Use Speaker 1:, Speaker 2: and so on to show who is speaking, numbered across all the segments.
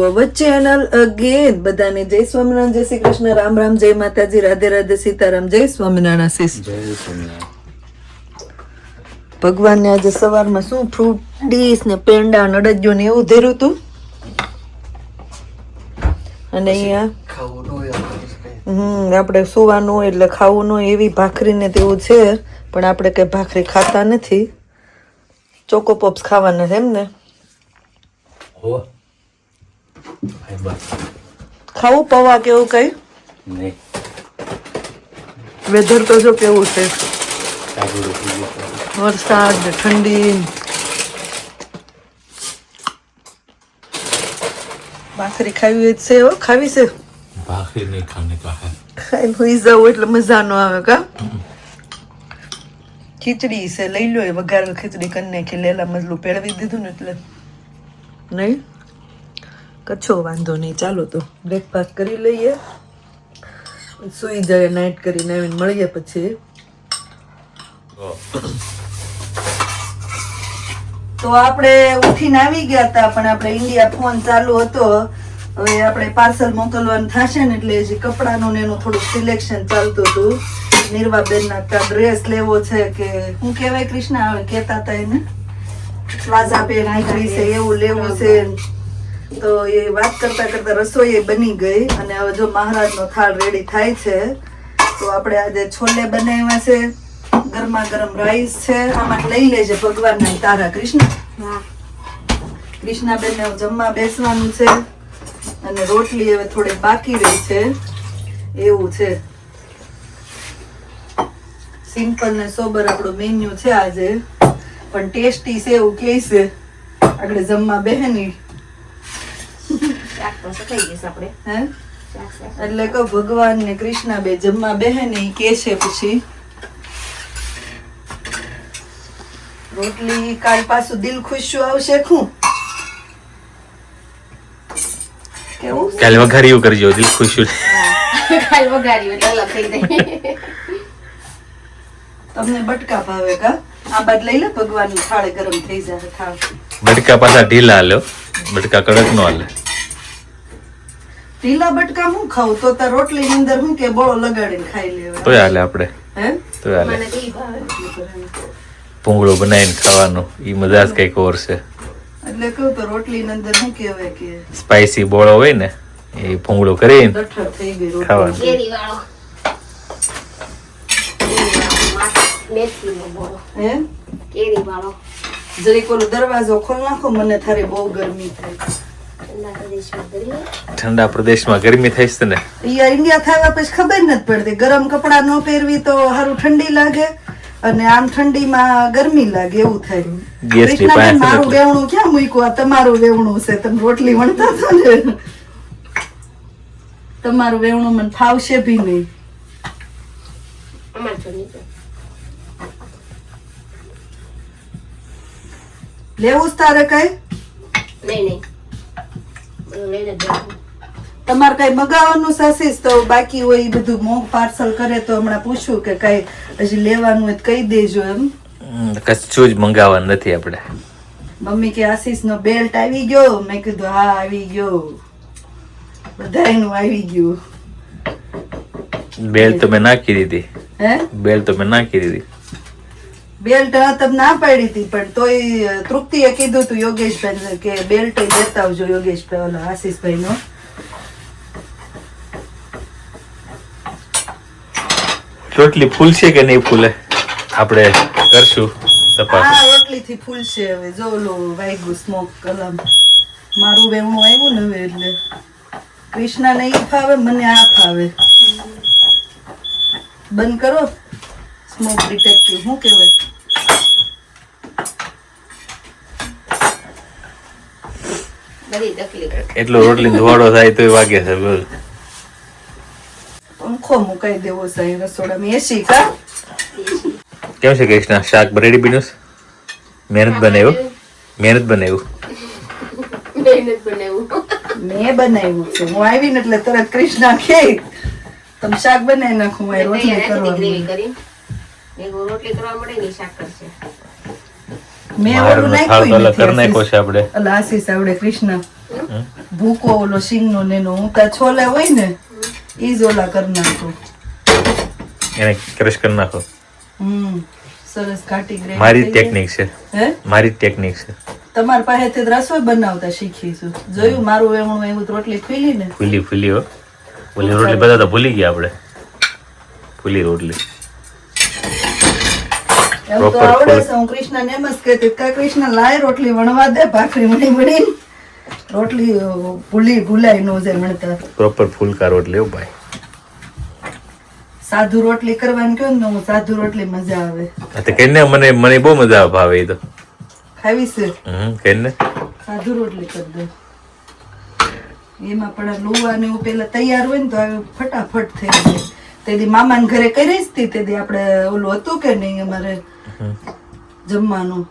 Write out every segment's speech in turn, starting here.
Speaker 1: To our channel again બધાને. જય સ્વામિનારાયણ જય શ્રી કૃષ્ણ રામ રામ જય માતાજી રાધે રાધે સીતારામ જય સ્વામિનારાયણ આશીષ.
Speaker 2: જય સ્વામિનારાયણ.
Speaker 1: ભગવાનને આજે સવારમાં શું ફ્રૂટ ડીશ ને પેંડા નડજ્યો ને એવું ધર્યું હતું અને અહીંયા. હમ આપણે સુવાનું એટલે ખાવું ન એવી ભાખરી ને તેવું છે પણ આપણે કઈ ભાખરી ખાતા નથી. ચોકો પોપ્સ ખાવાના છે એમ ને
Speaker 2: હો ભાઈ બસ
Speaker 1: ખાવું પૌવા કેવું કઈ?
Speaker 2: નહીં.
Speaker 1: વેધર તો જો કેવું છે.
Speaker 2: સારું થઈ ગયું
Speaker 1: વરસાદ ને ઠંડી. ભાખરી ખાવી હોય તો છે હો ખાવી છે.
Speaker 2: ભાખરી નહીં ખાને કા હે
Speaker 1: ખાઈને સુઈ જાવ એટલે મજા નો આવે કા? ખીચડી છે લઈ લો એ વઘારેલ ખીચડી કરી નાખી લેલા મજલું પેળવી દીધું ને એટલે. નહીં? કચ્છો વાંધો નહીં. ચાલો તો બ્રેકફાસ્ટ કરી લઈએ. સુઈ જાય નાઇટ કરીને આવીને મળીએ પછી. તો આપણે ઉઠીને આવી ગયા હતા, પણ આપણે ઇન્ડિયા ફોન ચાલુ હતો. હવે આપણે પાર્સલ મોકલવાનું થશે ને એટલે હજી કપડાનું ને એનું થોડુંક સિલેક્શન ચાલતું હતું. નિર્વાબેનના કા ડ્રેસ લેવો છે કે હું કહેવાય કૃષ્ણા? હવે કહેતા હતા એને. પ્લાઝા પેન આવી છે, એવું લેવું છે. તો એ વાત કરતા કરતા રસોઈ એ બની ગઈ અને હવે જો મહારાજનો થાળ રેડી થાય છે તો આપણે આજે છોલે બનાવ્યા છે ગરમા ગરમ રાઈસ છે આમાં લઈ લેજે ભગવાનના તારા કૃષ્ણ. કૃષ્ણાબેનને જમવા બેસવાનું છે અને રોટલી હવે થોડી બાકી રહી છે એવું છે. સિમ્પલ ને સોબર આપણું મેન્યુ છે આજે પણ ટેસ્ટી છે એવું કહે છે. આપણે જમવા બેહની
Speaker 3: શાક તો ગઈશ આપણે.
Speaker 1: હે?
Speaker 3: શાક શાક.
Speaker 1: એટલે કહો ભગવાન ને કૃષ્ણ બે જમવા બેહે ને કે છે પછી. રોટલી કાલ પાછું દિલ ખુશ આવશે ખું. કેવું?
Speaker 2: કાલે વઘાર્યું કરજો દિલ ખુશ
Speaker 3: કાલ વઘાર્યું એટલે જાય.
Speaker 1: તમને બટકા ભાવે કા? આ બાદ લઈ લે ભગવાન થાળે ગરમ થઈ જાય થાળ.
Speaker 2: બટકા પાછા ઢીલા લો બટકા કડક નો હાલે.
Speaker 1: ઢીલા બટકા હું ખાઉં? તો તાર રોટલી ની અંદર હું કે બોળો લગાડીને ખાઈ લેવા
Speaker 2: તો હાલે આપણે.
Speaker 1: હે?
Speaker 3: તો હાલે.
Speaker 2: ભૂંગળો બનાવીને ખાવાનું. ઈ મજા જ કંઈક ઓર છે.
Speaker 1: એટલે કહું તો રોટલી ની અંદર શું કહેવાય કે
Speaker 2: સ્પાઈસી બોળો હોય ને એ ભૂંગળો કરીને
Speaker 1: દઠર થઈ ગઈ રોટલી.
Speaker 2: ખાવાનું.
Speaker 3: કેરી વાળો કેરી વાળો માથ- મેથીનો બોળો.
Speaker 1: હે?
Speaker 3: કેરી વાળો
Speaker 1: જરીક ઓલો દરવાજો ખોલ નાખો મને થારે બહુ ગરમી થાય.
Speaker 3: ઠંડા પ્રદેશમાં કરીએ
Speaker 2: ઠંડા પ્રદેશમાં ગરમી થાય છે ને?
Speaker 1: અહીંયા ઇન્ડિયા થવા પછી ખબર નથી પડતી. ગરમ કપડાં ન પહેરવી તો સારું ઠંડી લાગે અને આમ ઠંડીમાં ગરમી લાગે એવું થાય. મારું વેવણું ક્યાં મૂક્યું? આ તમારું વેવણું છે. તમે રોટલી વણતા છો ને? તમારું વેવણું મને ફાવશે ભી નહીં. લેવું જ તારે કઈ?
Speaker 3: નહીં નહીં.
Speaker 1: તમારે કઈ મગાવવાનું સાસીસ તો બાકી હોય એ બધું મોંઘ પાર્સલ કરે તો હમણાં પૂછ્યું કે કઈ હજી લેવાનું હોય તો કહી દેજો એમ.
Speaker 2: કશું જ મંગાવવાનું નથી આપણે.
Speaker 1: મમ્મી કે આશીષ નો બેલ્ટ આવી ગયો. મેં કીધું હા આવી ગયો. બધાયનું આવી ગયું.
Speaker 2: બેલ્ટ તો મેં નાખી દીધી.
Speaker 1: હે?
Speaker 2: બેલ્ટ તો મેં નાખી દીધી.
Speaker 1: બેલ્ટ તમે ના પાડી હતી પણ તોય તૃપ્તિએ કીધું તું યોગેશભાઈ કે બેલ્ટ લેતા આવજો યોગેશભાઈ ઓલા આશીષભાઈ નો
Speaker 2: રોટલી ફૂલશે કે નહીં ફૂલે? આપણે કરશું તપાસ.
Speaker 1: રોટલી થી ફૂલશે હવે. જો ઓલો વાઈગુ સ્મોક કલમ. મારું હું આવ્યું ને હવે એટલે. કૃષ્ણા ને ઈ ફાવે મને આ ફાવે. બંધ કરો. સ્મોક ડિટેક્ટિવ શું કહેવાય
Speaker 3: બધી તકલીફ
Speaker 2: એટલો રોટલી ધોવાડો થાય તો વાગે છે બોલ.
Speaker 1: પંખો મુકાઈ દેવો સાહેબ રસોડામાં એસી કા?
Speaker 2: કેમ છે કૃષ્ણ? શાક રેડી બીનું મહેનત બનાવ્યું? મહેનત બનાવ્યું?
Speaker 3: મહેનત બનાવ્યું.
Speaker 1: મેં બનાવ્યું છે. હું આવીને એટલે તરત કૃષ્ણ કે તમે શાક બનાવી નાખું હું રોટલી
Speaker 3: રોટલી કરવા મળે ને શાક કરશે.
Speaker 1: મેં ઓલું નાખ્યું
Speaker 2: નાખ્યો છે આપણે.
Speaker 1: અલા આશીષ આવડે કૃષ્ણ. ભૂકો ઓલો સિંગનો ને એનો છોલે હોય ને ઈ જ ઓલા કરી નાખું.
Speaker 2: એને ક્રશ કરી નાખો.
Speaker 1: હમ સરસ કાટી ગ્રેવી
Speaker 2: મારી ટેકનિક છે.
Speaker 1: હે?
Speaker 2: મારી ટેકનિક છે.
Speaker 1: તમારી પાસેથી રસોઈ બનાવતા શીખીશું જોયું મારું એમણું એવું રોટલી ખુલી ને?
Speaker 2: ફૂલી ફૂલી હો. ફૂલી રોટલી બધા તો ભૂલી ગયા આપણે. ફૂલી રોટલી.
Speaker 1: એમ આવડે છે હું કૃષ્ણને એમ જ કહેતી કા કૃષ્ણ લાય રોટલી વણવા દે ભાખરી વણી વણી રોટલી ભૂલી ભૂલાય નો જાય વણતા
Speaker 2: પ્રોપર ફૂલકા રોટલી ભાઈ.
Speaker 1: સાધુ રોટલી કરવાની કહો ને હું સાધુ રોટલી મજા આવે.
Speaker 2: તો કેને મને મને બહુ મજા ભાવે એ તો.
Speaker 1: ખાવી છે?
Speaker 2: હમ કેને?
Speaker 1: સાધુ રોટલી કરી દે એમાં પણ લોવા ને એવું પેલા તૈયાર હોય ને તો ફટાફટ થઈ જાય. તેથી મામાને ઘરે કરી જ હતી તેથી આપણે ઓલું હતું કે નહીં અમારે જમવાનું.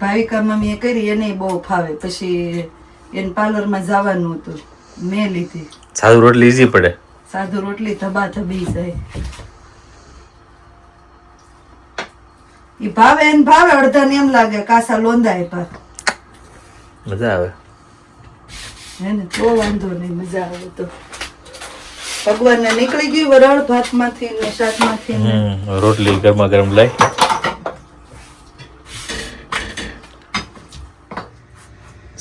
Speaker 1: ભાવિકામાં મેં કરી એને બહુ ફાવે. પછી એને પાર્લરમાં જવાનું હતું મેં લીધી.
Speaker 2: સાદું રોટલી ઈઝી પડે.
Speaker 1: સાદું રોટલી ધબા ધબી જાય. ઈ ભાવે એને ભાવે અડધાને એમ લાગે કાસા લોંદાય પર
Speaker 2: મજા આવે.
Speaker 1: હે ને તો વાંધો નહીં મજા આવે તો. ભગવાનને નીકળી ગયું વરાળ ભાતમાંથી ને શાકમાંથી
Speaker 2: રોટલી ગરમા ગરમ લાય.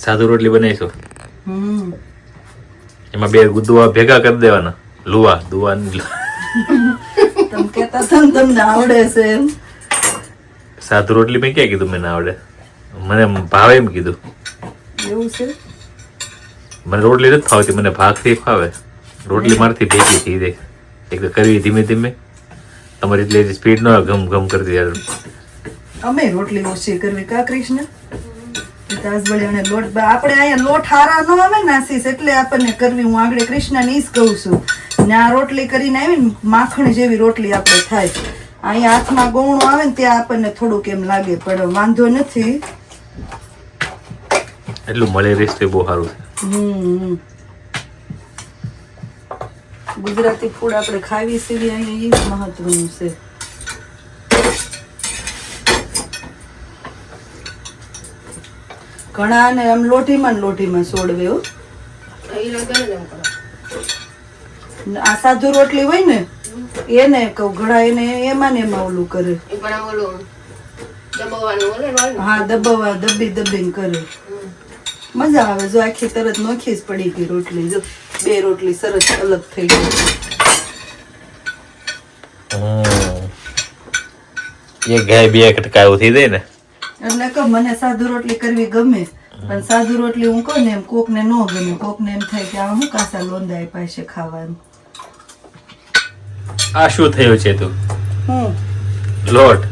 Speaker 2: સાદું રોટલી બનાવીશું. એમાં બે દુવા ભેગા કરી દેવાના. લુવા દુવા
Speaker 1: તમે કહેતા હતા તમને આવડે છે એમ.
Speaker 2: સાદું રોટલી મેં ક્યાં કીધું? મને આવડે. મને ભાવે એમ કીધું.
Speaker 1: એવું છે?
Speaker 2: મને રોટલી નથી ફાવતી મને ભાખરી ફાવે. રોટલી મારથી ભેગી થઈ જાય. એક તો કરવી ધીમે ધીમે. તમારી એટલે સ્પીડ નો ગમ ગમ કરતી યાર
Speaker 1: અમે રોટલી ઓછી કરવી કા કૃષ્ણ તાજબળી લોટ આપણે અહીંયા લોટ હારા ન આવે ને એટલે આપણને કરવી હું આગળ કૃષ્ણને ઈ જ કહું છું. ને આ રોટલી કરીને આવી ને માખણ જેવી રોટલી આપણે થાય. અહીંયા હાથમાં ગૌણું આવે ને ત્યાં આપણને થોડુંક એમ લાગે પણ વાંધો નથી.
Speaker 2: એટલું મળે બહુ સારું છે.
Speaker 1: હમ ગુજરાતી ફૂડ આપણે ખાવી સીવી અહીંયા એ જ મહત્વનું છે. ઘણા ને આમ લોટીમાં ને લોઢીમાં સોડવે હો.
Speaker 3: ને
Speaker 1: આ સાધુ રોટલી હોય ને એને કહું ઘણા એને એમાં ને એમાં ઓલું કરે. હા દબાવા દબી દબીને કરે. મજા આવે જો આખી તરત નોખી જ પડી ગઈ રોટલી. જો બે રોટલી સરસ અલગ થઈ ગઈ.
Speaker 2: એક ગાય બે કટકા એવું થઈ જાય ને?
Speaker 1: એટલે કે મને સાદુ રોટલી કરવી ગમે પણ સાદુ રોટલી હું કહું ને એમ કોકને ન ગમે કોકને એમ થાય કે આ હું કાસા લોંદાય પાસે ખાવાનું.
Speaker 2: આ શું થયું છે તું?
Speaker 1: હું?
Speaker 2: લોટ.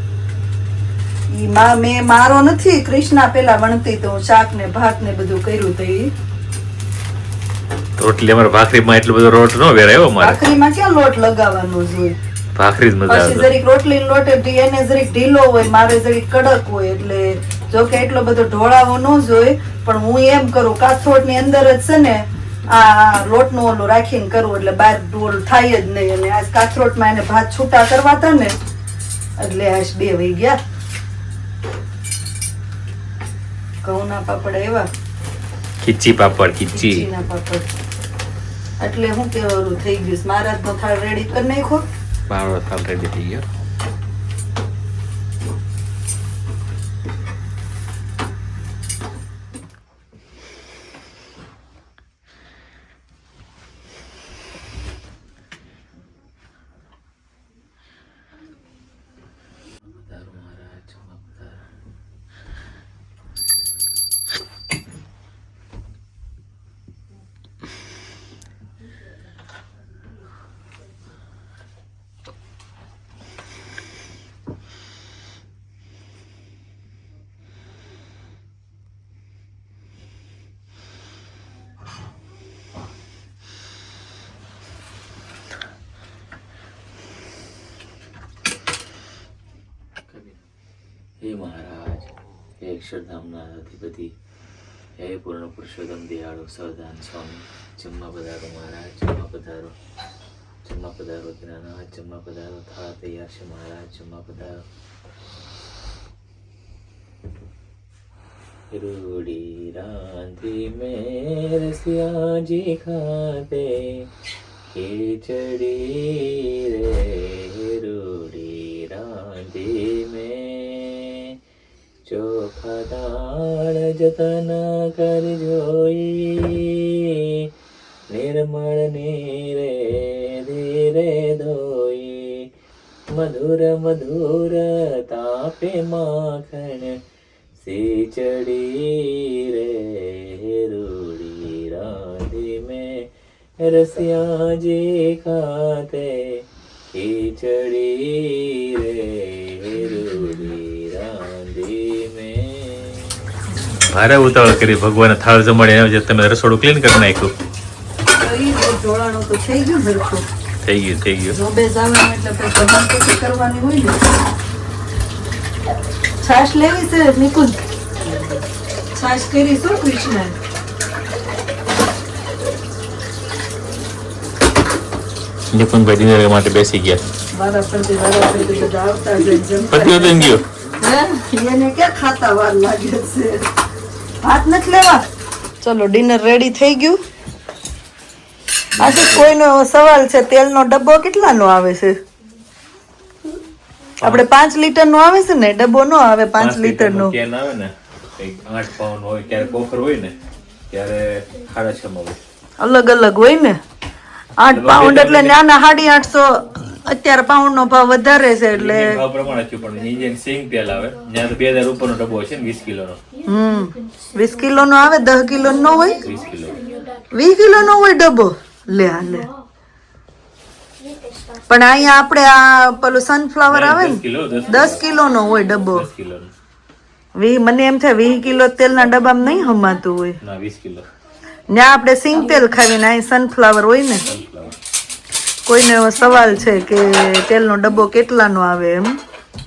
Speaker 1: ઈ માં મેં મારો નથી કૃષ્ણા પેલા વણતી તો શાક ને ભાત ને બધું કર્યું તો ઈ.
Speaker 2: રોટલી અમારે ભાખરીમાં એટલો બધો રોટ નો વેરાયો અમારે. મારે
Speaker 1: ભાખરીમાં ક્યાં લોટ લગાવવાનો જોઈએ
Speaker 2: ભાખરી જ મજા આવે.
Speaker 1: જરીક રોટલી લોટે એને જરીક ઢીલો હોય મારે જરીક કડક હોય એટલે જો કે એટલો બધો ઢોળાવો ન જોય પણ હું એમ કરું કાથોડની અંદર જ છે ને આ લોટનું ઓલું રાખીને કરું એટલે બાર ડોલ થાય જ નહીં. અને આજ કાથરોટમાં એને ભાત છૂટા કરવા હતા ને એટલે આજ બે વહી ગયા. ઘઉંના પાપડ એવા
Speaker 2: ખીચી પાપડ ખીચી.
Speaker 1: પાપડ. એટલે હું કેવાનું થઈ ગયું મારા તો થાળ રેડી કરી નાખો
Speaker 2: થાલ રેડી થઈ ગયો હે મહારાજ, હે અક્ષરધામના અધિપતિ, હે પૂર્ણ પુરુષોત્તમ દયાળો સરદાન સ્વામી જમવા પધારો મહારાજ જમવા પધારો જમવા પધારો દિનાનાથ જમવા પધારો, થા તૈયાર છે મહારાજ જમવા પધારો. રૂડી રાંધી મેર સિયાજી ખાતે, ખીચડી રે ચોખા દાળ જતન કર જોઈ નિર્મળ નીરે ધીરે ધોઈ. મધુર મધુર તાપે માખણ સીચડી રે. રૂડી રાધી મેં રસિયા જી ખાતે. ખીચડી રે.
Speaker 4: ભારે ઉતાવળ કરી ભગવાન થાળ જમાડી તમે રસોડું ક્લીન કરી નાખ્યું.
Speaker 1: થઈ ગયું
Speaker 4: થઈ ગયું
Speaker 1: છાશ લેવી છે નિકુંજ? છાશ કરી શું કૃષ્ણ
Speaker 4: નિકુંજભાઈ ડિનર માટે બેસી ગયા. પતિ ગયો.
Speaker 1: એને ક્યાં ખાતા વાર લાગે છે? ભાત નથી લેવા? ચલો ડિનર રેડી થઈ ગયું. આશિષ કોઈનો સવાલ છે તેલનો ડબ્બો કેટલાનો આવે છે? આપણે પાંચ લીટર નો આવે છે ને ડબ્બો નો આવે પાંચ લીટર નો
Speaker 4: કેન આવે ને આઠ પાઉન્ડ હોય ક્યારેક કોફર હોય ને ત્યારે સાડા છ માં હોય
Speaker 1: અલગ અલગ હોય ને. આઠ પાઉન્ડ એટલે નાના સાડી આઠસો અત્યારે પાઉન્ડ નો ભાવ વધારે છે એટલે
Speaker 4: ભાવ પ્રમાણે થયું પણ ઇન્ડિયન સિંગ તેલ આવે. ત્યાં તો બે હજાર ઉપરનો ડબ્બો છે ને વીસ કિલોનો.
Speaker 1: હમ. વીસ કિલો નો આવે દસ કિલો નો હોય?
Speaker 4: વીસ કિલો.
Speaker 1: કિલો નો હોય ડબ્બો? લે આ લે. પણ અહીંયા આપણે આ પેલું સનફ્લાવર આવે ને
Speaker 4: કિલો દસ
Speaker 1: કિલો. નો હોય ડબ્બો. વી મને એમ થાય વીસ કિલો તેલના ડબ્બામાં નહીં હમાતું હોય.
Speaker 4: ના વીસ કિલો.
Speaker 1: ત્યાં આપણે સિંગ તેલ ખાવી ને અહીં સનફ્લાવર હોય ને કોઈને એવો સવાલ છે કે તેલનો ડબ્બો કેટલાનો આવે એમ?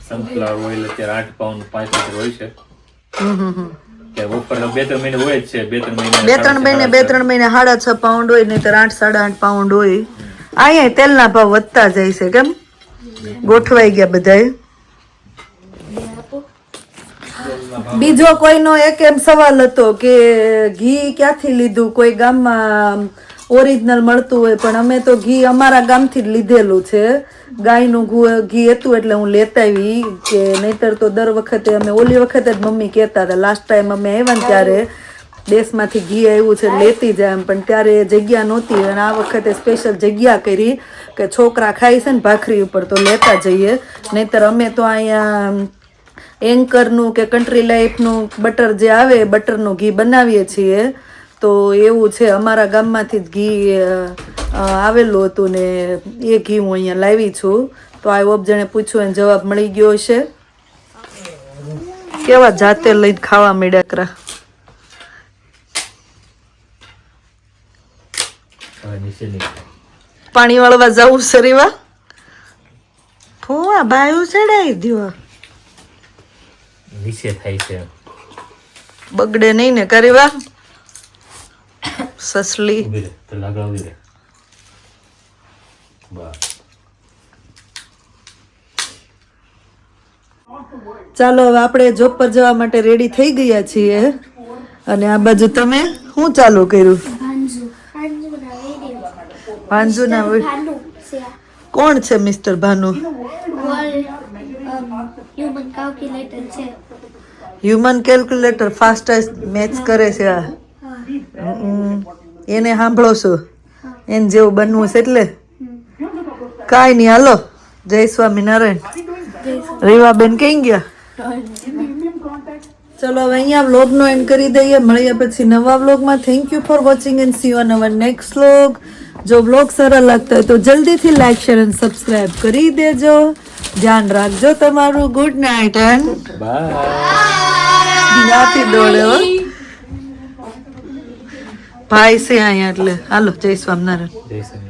Speaker 4: સનફ્લાવર ઓઇલ અત્યારે આઠ પાઉન્ડ પાંચ હોય છે. બે ત્રણ મહિને હોય જ છે બે ત્રણ મહિને
Speaker 1: બે ત્રણ મહિને બે ત્રણ મહિને સાડા છ પાઉન્ડ હોય નહીં આઠ સાડા આઠ પાઉન્ડ હોય. અહીંયા તેલના ભાવ વધતા જાય છે કેમ? ગોઠવાઈ ગયા બધાય. બીજો કોઈનો એક એમ સવાલ હતો કે ઘી ક્યાંથી લીધું? કોઈ ગામમાં ઓરિજિનલ મળતું હોય, પણ અમે તો ઘી અમારા ગામથી જ લીધેલું છે. ગાયનું ઘી હતું એટલે હું લેતા આવી કે નહીતર તો દર વખતે અમે, ઓલી વખતે જ મમ્મી કહેતા હતા લાસ્ટ ટાઈમ અમે આવ્યા ને ત્યારે દેશમાંથી ઘી આવ્યું છે, લેતી જાય એમ. પણ ત્યારે જગ્યા નહોતી અને આ વખતે સ્પેશિયલ જગ્યા કરી કે છોકરા ખાય છે ને ભાખરી ઉપર તો લેતા જઈએ. નહીતર અમે તો અહીંયા એન્કરનું કે કન્ટ્રી લાઈફનું બટર જે આવે બટરનું ઘી બનાવીએ છીએ. તો એવું છે અમારા ગામમાંથી જ ઘી આવેલું હતું ને એ ઘી હું અહીંયા લાવી છું. તો આ ઓપ જણે પૂછ્યું એને જવાબ મળી ગયો હશે. કેવા જાતે લઈને ખાવા માંડ્યા કરા?
Speaker 4: હવે નીચે નીકળો.
Speaker 1: પાણી વાળવા જવું સરીવા ફોવા બાયું ચડાવી દો
Speaker 4: નીચે થાય છે.
Speaker 1: બગડે નહીં ને કરીવા સસલી
Speaker 4: લગાવી રે
Speaker 1: ચાલો હવે આપણે જોબ પર જવા માટે રેડી થઈ ગયા છીએ. અને આ બાજુ તમે શું ચાલુ કર્યું?
Speaker 5: ભાંજુ છે
Speaker 1: કોણ છે મિસ્ટર ભાનુ?
Speaker 5: હ્યુમન કેલ્ક્યુલેટર છે.
Speaker 1: હ્યુમન કેલ્ક્યુલેટર ફાસ્ટેસ્ટ મેચ કરે છે આ. એને સાંભળો છો? એને જેવું બનવું છે એટલે? કાંઈ નહીં હાલો. જય સ્વામિનારાયણ. રેવાબેન કઈ ગયા? ચલો હવે અહીંયા વ્લોગનો એન્ડ કરી દઈએ. મળીએ પછી નવા વ્લોગમાં. Thank you for watching and see on our next vlog જો વ્લોગ સરળ લાગતા હોય તો જલ્દીથી લાઈક શેર એન્ડ સબસ્ક્રાઈબ કરી દેજો. ધ્યાન રાખજો તમારું. ગુડ નાઇટ એન્ડ
Speaker 4: બાય
Speaker 1: ત્યાંથી દોડે હો. ભાઈ છે અહીંયા એટલે. હાલો જય સ્વામિનારાયણ.
Speaker 4: જય સ્વામિનારાયણ.